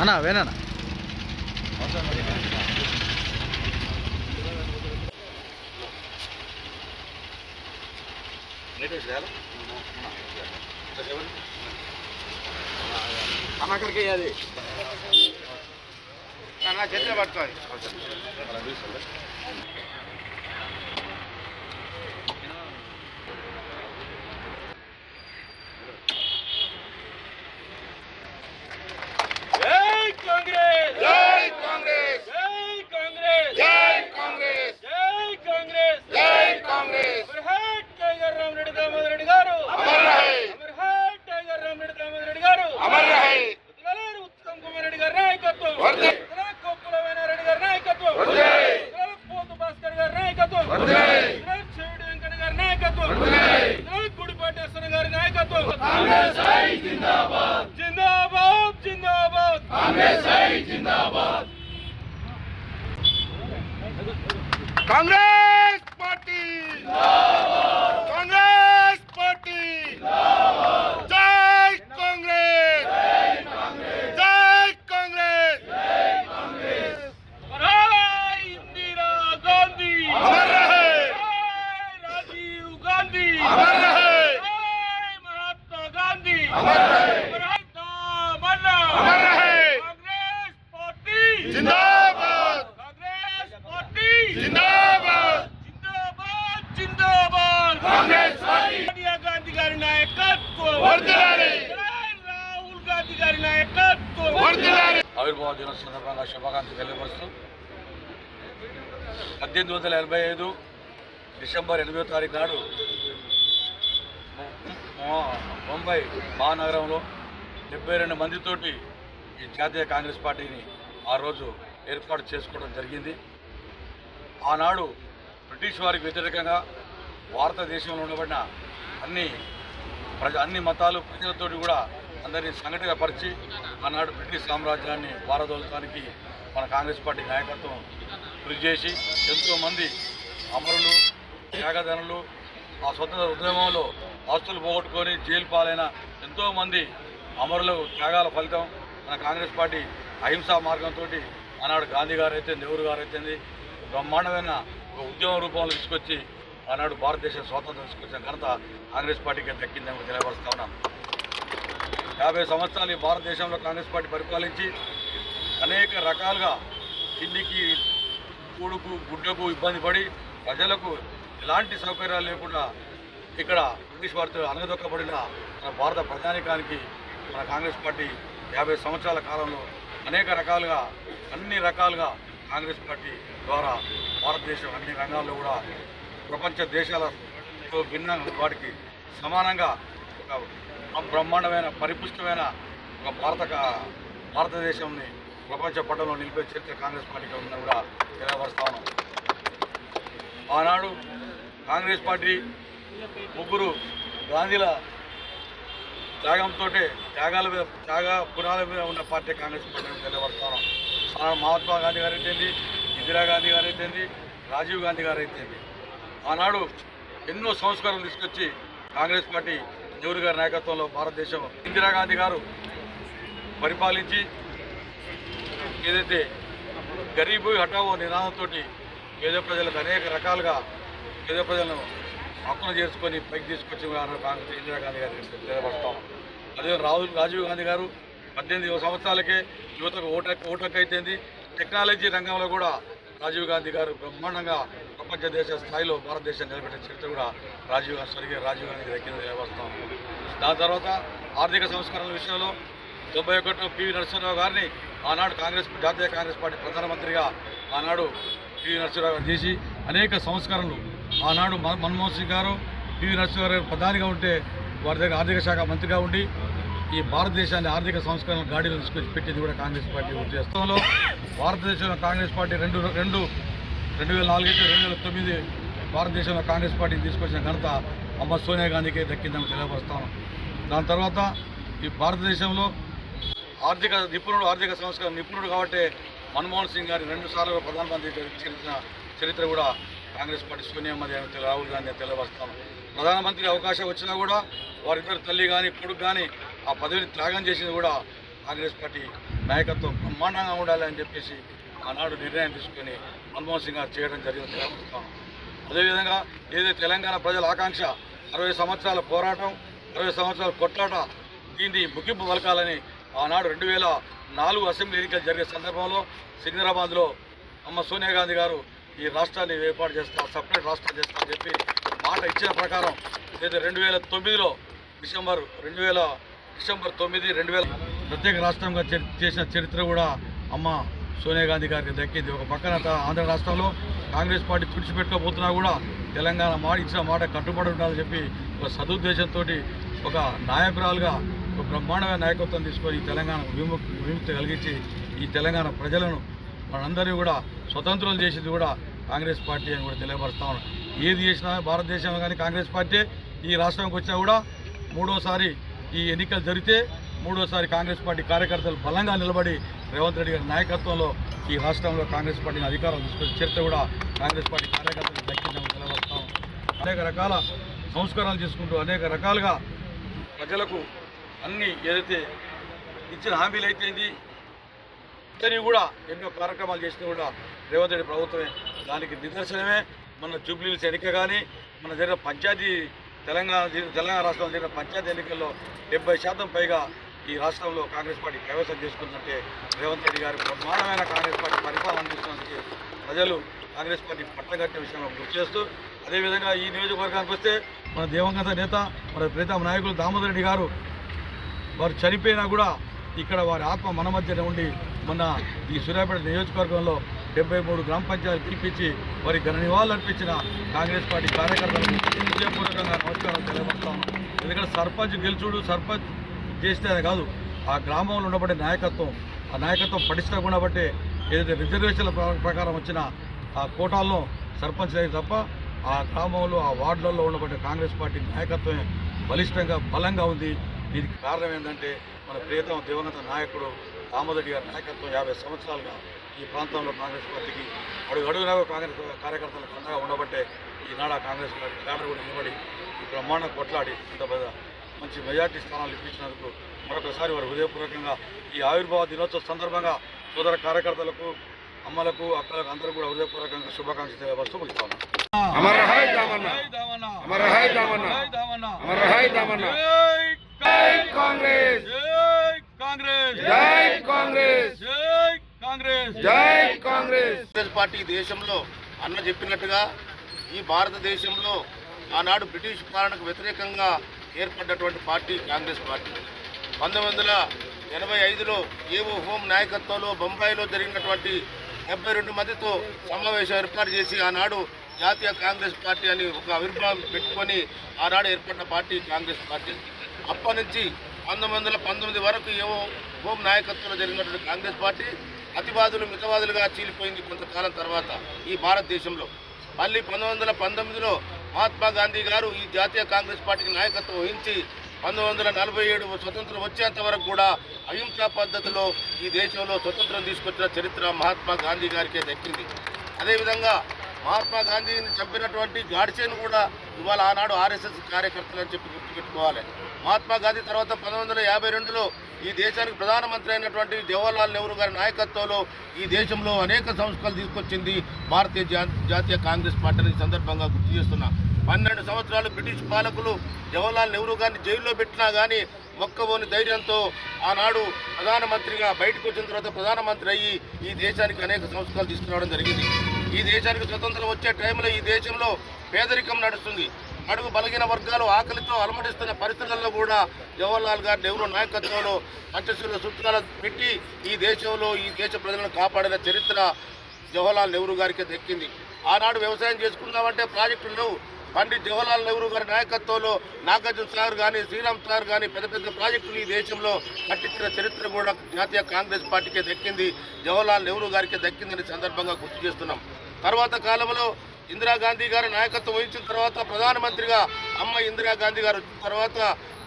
అన్నా వేనా అక్కడికి అది నా చేతిలో పడుతుంది అసలు గారి నాయకత్వం. కాంగ్రెస్ హై జిందాబాద్. జిందాబాద్ జిందాబాద్. కాంగ్రెస్ జిందాబాద్. కాంగ్రెస్ పార్టీ జై కాంగ్రెస్ జై కాంగ్రెస్ జై ఇందిరా గాంధీ అమర్ రహే జై రాజీవ్ గాంధీ అమర్ రహే జై మహాత్మా గాంధీ అమర్ రహే మన్నా అమర్ రహే కాంగ్రెస్ పార్టీ జిందాబాద్ కాంగ్రెస్ పార్టీ జిందాబాద్ జిందాబాద్ జిందాబాద్ కాంగ్రెస్ పార్టీ సోనియా గాంధీ గారి నాయకత్వం వర్ధిల్లాలి. జై రాహుల్ గాంధీ గారి నాయకత్వం వర్ధిల్లాలి ఆవిర్భావ దినం సందర్భంగా శుభాకాంక్షలు తెలియపరుస్తూ పద్దెనిమిది వందల ఎనభై ఐదు డిసెంబర్ ఎనిమిదో తారీఖు నాడు ముంబై మహానగరంలో డెబ్బై రెండు మందితోటి ఈ జాతీయ కాంగ్రెస్ పార్టీని ఆ రోజు ఏర్పాటు చేసుకోవడం జరిగింది. ఆనాడు బ్రిటిష్ వారికి వ్యతిరేకంగా భారతదేశంలో ఉండబడిన అన్ని ప్రజ అన్ని మతాలు ప్రజలతోటి కూడా అందరినీ సంఘటితపరిచి ఆనాడు బ్రిటిష్ సామ్రాజ్యాన్ని పారదోలటానికి మన కాంగ్రెస్ పార్టీ నాయకత్వం కృషి చేసి ఎంతోమంది అమరులు త్యాగధనులు ఆ స్వతంత్ర ఉద్యమంలో ఆస్తులు పోగొట్టుకొని జైలు పాలైన ఎంతోమంది అమరుల త్యాగాల ఫలితం మన కాంగ్రెస్ పార్టీ అహింసా మార్గంతో ఆనాడు గాంధీ గారు అయితే నెహ్రూ గారు అయితే బ్రహ్మాండమైన ఒక ఉద్యమ రూపంలో తీసుకొచ్చి ఆనాడు భారతదేశ స్వాతంత్రం తీసుకొచ్చిన ఘనత కాంగ్రెస్ పార్టీకి దక్కిందని తెలియపరుస్తా ఉన్నాం. యాభై సంవత్సరాలు ఈ భారతదేశంలో కాంగ్రెస్ పార్టీ పరిపాలించి అనేక రకాలుగా తిండికి కూడుకు గుడ్డకు ఇబ్బంది పడి ప్రజలకు ఎలాంటి సౌకర్యాలు లేకుండా ఇక్కడ ఇంగ్లీష్ వారితో అనగదొక్కబడిన మన భారత ప్రజానికానికి మన కాంగ్రెస్ పార్టీ యాభై సంవత్సరాల కాలంలో అనేక రకాలుగా అన్ని రకాలుగా కాంగ్రెస్ పార్టీ ద్వారా భారతదేశం అన్ని రంగాల్లో కూడా ప్రపంచ దేశాలతో భిన్నంగా వాటికి సమానంగా ఒక బ్రహ్మాండమైన పరిపుష్టమైన ఒక భారత భారతదేశంని ప్రపంచ పటంలో నిలిపే చరిత్ర కాంగ్రెస్ పార్టీకి ఉందని కూడా తెలియపరుస్తా ఉన్నాం. ఆనాడు కాంగ్రెస్ పార్టీ ముగ్గురు గాంధీల త్యాగంతో త్యాగాల మీద త్యాగ పురాల మీద ఉన్న పార్టీ కాంగ్రెస్ పార్టీ అని తెలియపరుస్తాను ఆనాడు మహాత్మా గాంధీ గారు అయితేంది ఇందిరాగాంధీ గారు అయితేంది రాజీవ్ గాంధీ గారు అయితేంది. ఆనాడు ఎన్నో సంస్కరణలు తీసుకొచ్చి కాంగ్రెస్ పార్టీ నెహ్రూ గారి నాయకత్వంలో భారతదేశం ఇందిరాగాంధీ గారు పరిపాలించి ఏదైతే గరీబు హఠావో నినాదంతో పేద ప్రజలకు అనేక రకాలుగా పేద ప్రజలను హక్కును చేసుకొని పైకి తీసుకొచ్చి కాంగ్రెస్ ఇందిరాగాంధీ గారి తెలియపడతాం అదే రాహుల్ రాజీవ్ గాంధీ గారు పద్దెనిమిది సంవత్సరాలకే యువతకు ఓట ఓటకు అయితేంది. టెక్నాలజీ రంగంలో కూడా రాజీవ్ గాంధీ గారు బ్రహ్మాండంగా ప్రపంచ దేశ స్థాయిలో భారతదేశం నిలబెట్టిన చరిత్ర కూడా రాజీవ్ గాంధీ స్వర్గీయ రాజీవ్ గాంధీ దక్కింది తెలియపరుస్తాం దాని తర్వాత ఆర్థిక సంస్కరణల విషయంలో తొంభై ఒకటిలో పివి నరసింహరావు గారిని ఆనాడు కాంగ్రెస్ జాతీయ కాంగ్రెస్ పార్టీ ప్రధానమంత్రిగా ఆనాడు పివి నరసింహరావు గారు చేసి అనేక సంస్కరణలు ఆనాడు మన్మోహన్ సింగ్ గారు పివి నరసింహరావు గారు ప్రధానిగా ఉంటే వారి దగ్గర ఆర్థిక శాఖ మంత్రిగా ఉండి ఈ భారతదేశాన్ని ఆర్థిక సంస్కరణలు గాడిలో తీసుకొచ్చి పెట్టింది కూడా కాంగ్రెస్ పార్టీ ఉద్దేశంలో. భారతదేశంలో కాంగ్రెస్ పార్టీ రెండు రెండు రెండు వేల నాలుగు అయితే రెండు వేల తొమ్మిది భారతదేశంలో కాంగ్రెస్ పార్టీని తీసుకొచ్చిన ఘనత అమ్మ సోనియా గాంధీకే దక్కిందని తెలియపరుస్తాను దాని తర్వాత ఈ భారతదేశంలో ఆర్థిక నిపుణుడు ఆర్థిక సంస్కరణ నిపుణుడు కాబట్టి మన్మోహన్ సింగ్ గారి రెండు సార్లు ప్రధానమంత్రి చేసిన చరిత్ర కూడా కాంగ్రెస్ పార్టీ సోనియా గాంధీ రాహుల్ గాంధీ అని తెలియపరుస్తాను ప్రధానమంత్రి అవకాశం వచ్చినా కూడా వారిద్దరు తల్లి కానీ కొడుకు కానీ ఆ పదవిని త్యాగం చేసింది కూడా కాంగ్రెస్ పార్టీ నాయకత్వం బ్రహ్మాండంగా ఉండాలని చెప్పేసి ఆనాడు నిర్ణయం తీసుకొని మన్మోహన్ సింగ్ గారు చేయడం జరిగింది అదేవిధంగా ఏదైతే తెలంగాణ ప్రజల ఆకాంక్ష అరవై సంవత్సరాల పోరాటం అరవై సంవత్సరాల కొట్లాట దీన్ని ముగింపు పలకాలని ఆనాడు రెండు వేల నాలుగు అసెంబ్లీ ఎన్నికలు జరిగే సందర్భంలో సికింద్రాబాద్లో అమ్మ సోనియా గాంధీ గారు ఈ రాష్ట్రాన్ని ఏర్పాటు చేస్తా సపరేట్ రాష్ట్రం చేస్తా అని చెప్పి మాట ఇచ్చిన ప్రకారం ఏదైతే రెండు వేల తొమ్మిదిలో డిసెంబర్ రెండు వేల డిసెంబర్ తొమ్మిది రెండు వేల ప్రత్యేక రాష్ట్రంగా చేసిన చరిత్ర కూడా అమ్మ సోనియా గాంధీ గారికి దక్కింది. ఒక పక్కన ఆంధ్ర రాష్ట్రంలో కాంగ్రెస్ పార్టీ తుడిచిపెట్టుకోబోతున్నా కూడా తెలంగాణ మాట ఇచ్చిన మాట కట్టుబడి ఉండాలని చెప్పి ఒక సదుద్దేశంతో ఒక నాయకురాలుగా ఒక బ్రహ్మాండమైన నాయకత్వం తీసుకొని ఈ తెలంగాణ విముక్తి విముక్తి కలిగించి ఈ తెలంగాణ ప్రజలను మనందరినీ కూడా స్వతంత్రం చేసింది కూడా కాంగ్రెస్ పార్టీ అని కూడా తెలియపరుస్తా ఉన్నాం. ఏది చేసినా భారతదేశంలో కానీ కాంగ్రెస్ పార్టీ ఈ రాష్ట్రానికి వచ్చినా కూడా మూడోసారి ఈ ఎన్నికలు జరిగితే మూడోసారి కాంగ్రెస్ పార్టీ కార్యకర్తలు బలంగా నిలబడి రేవంత్ రెడ్డి గారి నాయకత్వంలో ఈ రాష్ట్రంలో కాంగ్రెస్ పార్టీని అధికారం తీసుకొని చరిత్ర కూడా కాంగ్రెస్ పార్టీ కార్యకర్తలు దక్కిందని తెలియపరుస్తాం అనేక రకాల సంస్కారాలు చేసుకుంటూ అనేక రకాలుగా ప్రజలకు అన్ని ఏదైతే ఇచ్చిన హామీలు అయితేంది ఇతని కూడా ఎన్నో కార్యక్రమాలు చేసినా కూడా రేవంత్ రెడ్డి ప్రభుత్వమే దానికి నిదర్శనమే. మన జూబ్లీస్ ఎన్నిక కానీ మన జరిగిన పంచాయతీ తెలంగాణ తెలంగాణ రాష్ట్రంలో జరిగిన పంచాయతీ ఎన్నికల్లో డెబ్బై శాతం పైగా ఈ రాష్ట్రంలో కాంగ్రెస్ పార్టీ కైవసం చేసుకుందంటే రేవంత్ రెడ్డి గారు బ్రహ్మాండమైన కాంగ్రెస్ పార్టీ పరిపాలన అందిస్తున్నందుకు ప్రజలు కాంగ్రెస్ పార్టీ పట్టగట్టే విషయంలో గుర్తు చేస్తూ అదేవిధంగా ఈ నియోజకవర్గానికి వస్తే మన దేవంగత నేత మన ప్రీతం నాయకులు దామోదర్ రెడ్డి గారు వారు చనిపోయినా కూడా ఇక్కడ వారి ఆత్మ మన మధ్యనే ఉండి మొన్న ఈ సూర్యాపేట నియోజకవర్గంలో డెబ్బై మూడు గ్రామ పంచాయతీలు పిలిపించి వారికి ఘన నివాళులు అర్పించిన కాంగ్రెస్ పార్టీ కార్యకర్తలకు హృదయపూర్వకంగా నమస్కారం తెలియపరుస్తాను. ఎందుకంటే సర్పంచ్ గెలుచుడు సర్పంచ్ చేస్తే అని కాదు. ఆ గ్రామంలో ఉండబడే నాయకత్వం ఆ నాయకత్వం పటిష్టంగా ఉండబట్టే ఏదైతే రిజర్వేషన్ల ప్రకారం వచ్చిన ఆ కోటాల్లో సర్పంచ్ లేదు తప్ప ఆ గ్రామంలో ఆ వార్డులలో ఉండబడే కాంగ్రెస్ పార్టీ నాయకత్వమే బలిష్టంగా బలంగా ఉంది. దీనికి కారణం ఏంటంటే మన ప్రియతమ దివంగత నాయకుడు దామోదరి గారి నాయకత్వం యాభై సంవత్సరాలుగా ఈ ప్రాంతంలో కాంగ్రెస్ పార్టీకి అడుగు అడుగునా కాంగ్రెస్ కార్యకర్తలకు అండగా ఉండబట్టే ఈనాడు కాంగ్రెస్ పార్టీ కేడర్ కూడా నిలబడి ఈ బ్రహ్మాండం కొట్లాడి ఇంత పెద్ద మంచి మెజార్టీ స్థానాలు ఇప్పించినందుకు మరొకసారి వారు హృదయపూర్వకంగా ఈ ఆవిర్భావ దినోత్సవ సందర్భంగా సోదర కార్యకర్తలకు అమ్మలకు అక్కలకు అందరూ కూడా హృదయపూర్వకంగా శుభాకాంక్షలు తెలియవస్తూ ముగిస్తాను కాంగ్రెస్. కాంగ్రెస్ పార్టీ దేశంలో అన్న చెప్పినట్టుగా ఈ భారతదేశంలో ఆనాడు బ్రిటిష్ పాలనకు వ్యతిరేకంగా ఏర్పడ్డటువంటి పార్టీ కాంగ్రెస్ పార్టీ. పంతొమ్మిది వందల ఎనభై ఐదులో ఏవో హోం నాయకత్వంలో బొంబాయిలో జరిగినటువంటి డెబ్బై రెండు మందితో సమావేశం ఏర్పాటు చేసి ఆనాడు జాతీయ కాంగ్రెస్ పార్టీ అని ఒక ఆవిర్భావం పెట్టుకొని ఆనాడు ఏర్పడిన పార్టీ కాంగ్రెస్ పార్టీ. అప్పటి నుంచి పంతొమ్మిది వందల పంతొమ్మిది వరకు ఏవో హోం నాయకత్వంలో జరిగినటువంటి కాంగ్రెస్ పార్టీ అతివాదులు మితవాదులుగా చీలిపోయింది కొంతకాలం తర్వాత ఈ భారతదేశంలో. మళ్ళీ పంతొమ్మిది వందల పంతొమ్మిదిలో మహాత్మా గాంధీ గారు ఈ జాతీయ కాంగ్రెస్ పార్టీకి నాయకత్వం వహించి పంతొమ్మిది వందల నలభై ఏడు స్వతంత్రం వచ్చేంత వరకు కూడా అహింసా పద్ధతిలో ఈ దేశంలో స్వతంత్రం తీసుకొచ్చిన చరిత్ర మహాత్మా గాంధీ గారికే దక్కింది. అదేవిధంగా మహాత్మా గాంధీని చంపినటువంటి గాడ్సేను కూడా ఇవాళ ఆనాడు ఆర్ఎస్ఎస్ కార్యకర్తలు అని చెప్పి గుర్తుపెట్టుకోవాలి. మహాత్మా గాంధీ తర్వాత పంతొమ్మిది వందల యాభై రెండులో ఈ దేశానికి ప్రధానమంత్రి అయినటువంటి జవహర్లాల్ నెహ్రూ గారి నాయకత్వంలో ఈ దేశంలో అనేక సంస్కరణలు తీసుకొచ్చింది భారతీయ జాతీయ కాంగ్రెస్ పార్టీని సందర్భంగా గుర్తు చేస్తున్నా. పన్నెండు సంవత్సరాలు బ్రిటిష్ పాలకులు జవహర్లాల్ నెహ్రూ గారిని జైల్లో పెట్టినా కానీ మొక్కబోని ధైర్యంతో ఆనాడు ప్రధానమంత్రిగా బయటకు వచ్చిన తర్వాత ప్రధానమంత్రి అయ్యి ఈ దేశానికి అనేక సంస్కరణలు తీసుకురావడం జరిగింది. ఈ దేశానికి స్వతంత్రం వచ్చే టైంలో ఈ దేశంలో పేదరికం నడుస్తుంది. అడుగు బలగిన వర్గాలు ఆకలితో అలమటిస్తున్న పరిస్థితుల్లో కూడా జవహర్లాల్ గారు నెహ్రూ నాయకత్వంలో పంచశీల సూత్రాలు పెట్టి ఈ దేశంలో ఈ దేశ ప్రజలను కాపాడిన చరిత్ర జవహర్లాల్ నెహ్రూ గారికి దక్కింది ఆనాడు వ్యవసాయం చేసుకుందామంటే ప్రాజెక్టులు లేవు. పండిత్ జవహర్లాల్ నెహ్రూ గారి నాయకత్వంలో నాగార్జున సార్ కానీ శ్రీరామ్ సార్ కానీ పెద్ద పెద్ద ప్రాజెక్టులు ఈ దేశంలో కట్టించిన చరిత్ర కూడా జాతీయ కాంగ్రెస్ పార్టీకే దక్కింది జవహర్లాల్ నెహ్రూ గారికి దక్కిందని సందర్భంగా గుర్తు చేస్తున్నాం. తర్వాత కాలంలో ఇందిరాగాంధీ గారి నాయకత్వం వహించిన తర్వాత ప్రధానమంత్రిగా అమ్మ ఇందిరాగాంధీ గారు వచ్చిన తర్వాత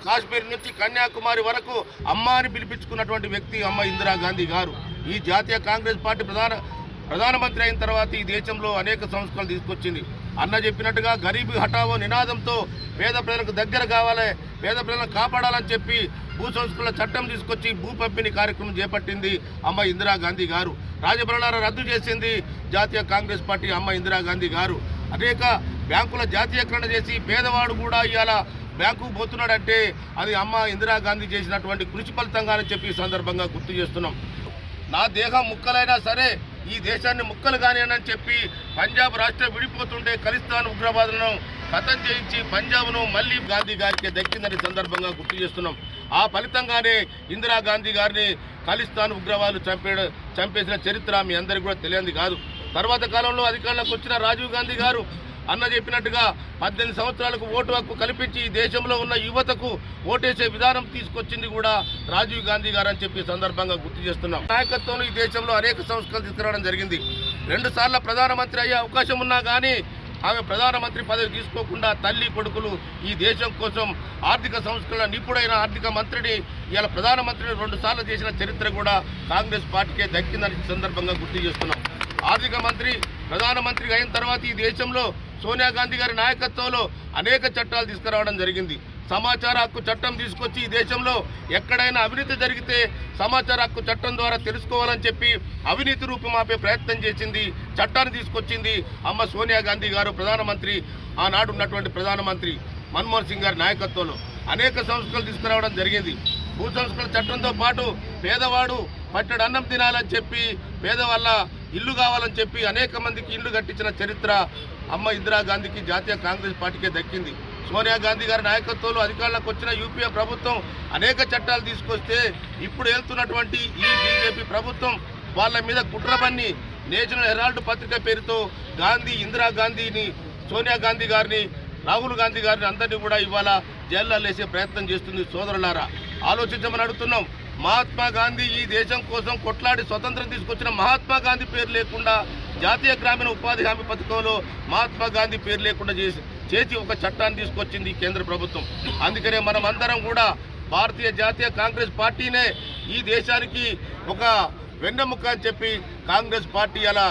కాశ్మీర్ నుంచి కన్యాకుమారి వరకు అమ్మ అని పిలిపించుకున్నటువంటి వ్యక్తి అమ్మ ఇందిరాగాంధీ గారు. ఈ జాతీయ కాంగ్రెస్ పార్టీ ప్రధాన ప్రధానమంత్రి అయిన తర్వాత ఈ దేశంలో అనేక సంస్కరణలు తీసుకొచ్చింది. అన్న చెప్పినట్టుగా గరీబీ హఠావో నినాదంతో పేద ప్రజలకు దగ్గర కావాలి పేద ప్రజలను కాపాడాలని చెప్పి భూ సంస్కరణ చట్టం తీసుకొచ్చి భూ పంపిణీ కార్యక్రమం చేపట్టింది అమ్మ ఇందిరాగాంధీ గారు. రాజభరణాల రద్దు చేసింది జాతీయ కాంగ్రెస్ పార్టీ అమ్మ ఇందిరాగాంధీ గారు. అనేక బ్యాంకుల జాతీయకరణ చేసి పేదవాడు కూడా ఇవాళ బ్యాంకుకు పోతున్నాడంటే అది అమ్మ ఇందిరాగాంధీ చేసినటువంటి కృషి ఫలితంగానే చెప్పి సందర్భంగా గుర్తు చేస్తున్నాం. నా దేహం ముక్కలైనా సరే ఈ దేశాన్ని ముక్కలు కానీ అని చెప్పి పంజాబ్ రాష్ట్రం విడిపోతుంటే ఖలిస్తాన్ ఉగ్రవాదులను కథం చేయించి పంజాబ్ను మళ్ళీ గాంధీ గారికి దక్కిందని సందర్భంగా గుర్తు చేస్తున్నాం. ఆ ఫలితంగానే ఇందిరాగాంధీ గారిని ఖలిస్తాన్ ఉగ్రవాదులు చంపే చంపేసిన చరిత్ర మీ అందరికీ కూడా తెలియంది కాదు. తర్వాత కాలంలో అధికారంలోకి వచ్చిన రాజీవ్ గాంధీ గారు అన్న చెప్పినట్టుగా పద్దెనిమిది సంవత్సరాలకు ఓటు హక్కు కల్పించి ఈ దేశంలో ఉన్న యువతకు ఓటేసే విధానం తీసుకొచ్చింది కూడా రాజీవ్ గాంధీ గారు అని చెప్పి సందర్భంగా గుర్తు చేస్తున్నాం. నాయకత్వంలో ఈ దేశంలో అనేక సంస్కరణలు తీసుకురావడం జరిగింది. రెండు సార్లు ప్రధానమంత్రి అయ్యే అవకాశం ఉన్నా కానీ ఆమె ప్రధానమంత్రి పదవి తీసుకోకుండా తల్లి కొడుకులు ఈ దేశం కోసం ఆర్థిక సంస్కరణ నిపుణుడైన ఆర్థిక మంత్రిని ఇవాళ ప్రధానమంత్రిని రెండు సార్లు చేసిన చరిత్ర కూడా కాంగ్రెస్ పార్టీకే దక్కిందని సందర్భంగా గుర్తు చేస్తున్నాం. ఆర్థిక మంత్రి ప్రధానమంత్రిగా అయిన తర్వాత ఈ దేశంలో సోనియా గాంధీ గారి నాయకత్వంలో అనేక చట్టాలు తీసుకురావడం జరిగింది. సమాచార హక్కు చట్టం తీసుకొచ్చి ఈ దేశంలో ఎక్కడైనా అవినీతి జరిగితే సమాచార హక్కు చట్టం ద్వారా తెలుసుకోవాలని చెప్పి అవినీతి రూపుమాపే ప్రయత్నం చేసింది చట్టాన్ని తీసుకొచ్చింది అమ్మ సోనియా గాంధీ గారు ప్రధానమంత్రి ఆనాడు ఉన్నటువంటి ప్రధానమంత్రి మన్మోహన్ సింగ్ గారి నాయకత్వంలో. అనేక సంస్కరణలు తీసుకురావడం జరిగింది. భూ సంస్కరణ చట్టంతో పాటు పేదవాడు పట్టడు అన్నం తినాలని చెప్పి పేదవాళ్ళ ఇల్లు కావాలని చెప్పి అనేక మందికి ఇల్లు కట్టించిన చరిత్ర అమ్మ ఇందిరాగాంధీకి జాతీయ కాంగ్రెస్ పార్టీకే దక్కింది. సోనియా గాంధీ గారి నాయకత్వంలో అధికారంలోకి వచ్చిన యూపీఏ ప్రభుత్వం అనేక చట్టాలు తీసుకొస్తే ఇప్పుడు వెళ్తున్నటువంటి ఈ బీజేపీ ప్రభుత్వం వాళ్ళ మీద కుట్రబన్ని నేషనల్ హెరాల్డ్ పత్రిక పేరుతో గాంధీ ఇందిరాగాంధీని సోనియా గాంధీ గారిని రాహుల్ గాంధీ గారిని అందరినీ కూడా ఇవాళ జైల్లో లేసే ప్రయత్నం చేస్తుంది సోదరులారా. ఆలోచించమని అడుగుతున్నాం. మహాత్మా గాంధీ ఈ దేశం కోసం కొట్లాడి స్వతంత్రం తీసుకొచ్చిన మహాత్మా గాంధీ పేరు లేకుండా జాతీయ గ్రామీణ ఉపాధి హామీ పథకంలో మహాత్మా గాంధీ పేరు లేకుండా చేసి చేసి ఒక చట్టాన్ని తీసుకొచ్చింది ఈ కేంద్ర ప్రభుత్వం. అందుకనే మనం అందరం కూడా భారతీయ జాతీయ కాంగ్రెస్ పార్టీనే ఈ దేశానికి ఒక వెన్నెముక అని చెప్పి కాంగ్రెస్ పార్టీ అలా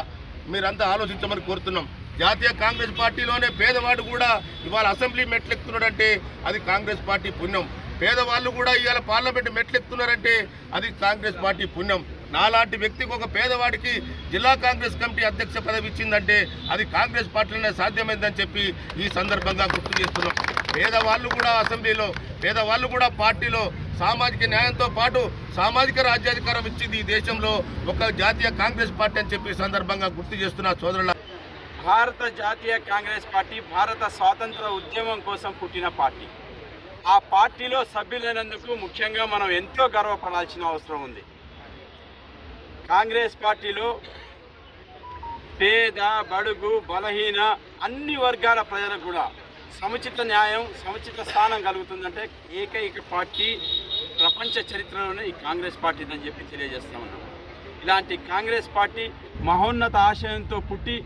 మీరంతా ఆలోచించమని కోరుతున్నాం. జాతీయ కాంగ్రెస్ పార్టీలోనే పేదవాడు కూడా ఇవాళ అసెంబ్లీ మెట్లెక్కుతున్నాడంటే అది కాంగ్రెస్ పార్టీ పుణ్యం. పేదవాళ్ళు కూడా ఇవాళ పార్లమెంట్ మెట్లెక్కుతున్నారంటే అది కాంగ్రెస్ పార్టీ పుణ్యం. నాలాంటి వ్యక్తికి ఒక పేదవాడికి జిల్లా కాంగ్రెస్ కమిటీ అధ్యక్ష పదవి ఇచ్చిందంటే అది కాంగ్రెస్ పార్టీలోనే సాధ్యమైందని చెప్పి ఈ సందర్భంగా గుర్తు చేస్తున్నాం. పేదవాళ్ళు కూడా అసెంబ్లీలో పేదవాళ్ళు కూడా పార్టీలో సామాజిక న్యాయంతో పాటు సామాజిక రాజ్యాధికారం ఇచ్చింది ఈ దేశంలో ఒక జాతీయ కాంగ్రెస్ పార్టీ అని చెప్పి సందర్భంగా గుర్తు చేస్తున్న సోదరుల భారత జాతీయ కాంగ్రెస్ పార్టీ భారత స్వాతంత్ర ఉద్యమం కోసం పుట్టిన పార్టీ. ఆ పార్టీలో సభ్యులైనందుకు ముఖ్యంగా మనం ఎంతో గర్వపడాల్సిన అవసరం ఉంది. కాంగ్రెస్ పార్టీలో పేద బడుగు బలహీన అన్ని వర్గాల ప్రజలకు కూడా సముచిత న్యాయం సముచిత స్థానం కలుగుతుందంటే ఏకైక పార్టీ ప్రపంచ చరిత్రలోనే ఈ కాంగ్రెస్ పార్టీ అని చెప్పి తెలియజేస్తా ఉన్నాం. ఇలాంటి కాంగ్రెస్ పార్టీ మహోన్నత ఆశయంతో పుట్టి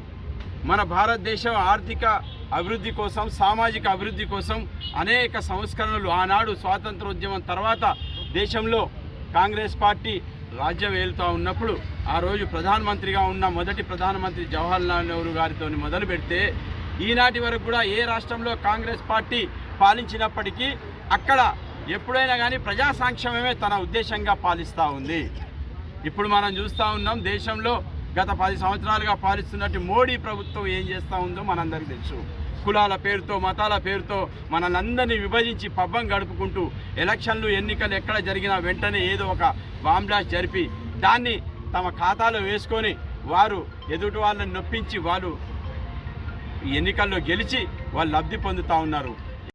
మన భారతదేశం ఆర్థిక అభివృద్ధి కోసం సామాజిక అభివృద్ధి కోసం అనేక సంస్కరణలు ఆనాడు స్వాతంత్రోద్యమం తర్వాత దేశంలో కాంగ్రెస్ పార్టీ రాజ్యం ఏలుతూ ఉన్నప్పుడు ఆ రోజు ప్రధానమంత్రిగా ఉన్న మొదటి ప్రధానమంత్రి జవహర్లాల్ నెహ్రూ గారితో మొదలు పెడితే ఈనాటి వరకు కూడా ఏ రాష్ట్రంలో కాంగ్రెస్ పార్టీ పాలించినప్పటికీ అక్కడ ఎప్పుడైనా కానీ ప్రజా సంక్షేమమే తన ఉద్దేశంగా పాలిస్తూ ఉంది. ఇప్పుడు మనం చూస్తూ ఉన్నాం దేశంలో గత పది సంవత్సరాలుగా పాలిస్తున్నట్టు మోడీ ప్రభుత్వం ఏం చేస్తూ ఉందో మనందరికీ తెలుసు. కులాల పేరుతో మతాల పేరుతో మనల్ని విభజించి పబ్బం గడుపుకుంటూ ఎలక్షన్లు ఎన్నికలు ఎక్కడ జరిగినా వెంటనే ఏదో ఒక బాంబ్లాస్ట్ జరిపి దాన్ని తమ ఖాతాలో వేసుకొని వారు ఎదుటి వాళ్ళని నొప్పించి వాళ్ళు ఎన్నికల్లో గెలిచి వాళ్ళు లబ్ధి పొందుతూ ఉన్నారు.